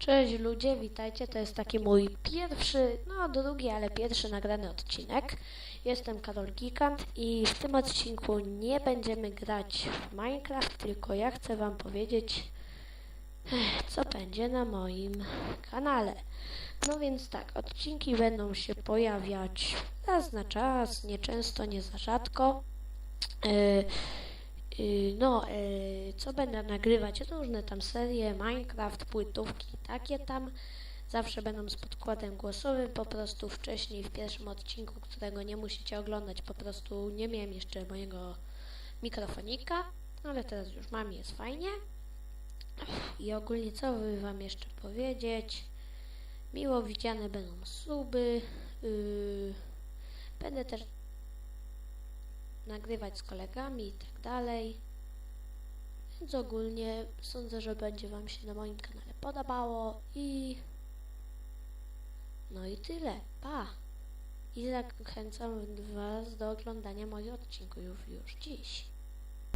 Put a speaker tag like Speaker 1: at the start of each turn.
Speaker 1: Cześć ludzie, witajcie. To jest taki mój pierwszy, no drugi, ale pierwszy nagrany odcinek. Jestem Karol Gigant i w tym odcinku nie będziemy grać w Minecraft, tylko ja chcę wam powiedzieć, co będzie na moim kanale. No więc tak, odcinki będą się pojawiać raz na czas, nieczęsto, nie za rzadko. Yy, Yy, No, yy, co będę nagrywać? Różne tam serie, Minecraft, płytówki, takie tam. Zawsze będą z podkładem głosowym, po prostu wcześniej w pierwszym odcinku, którego nie musicie oglądać, po prostu nie miałem jeszcze mojego mikrofonika, ale teraz już mam, jest fajnie. I ogólnie co by wam jeszcze powiedzieć? Miło widziane będą suby. Yy, będę też nagrywać z kolegami i tak dalej. Więc ogólnie sądzę, że będzie Wam się na moim kanale podobało i no i tyle. Pa! I zachęcam Was do oglądania moich odcinków już dziś.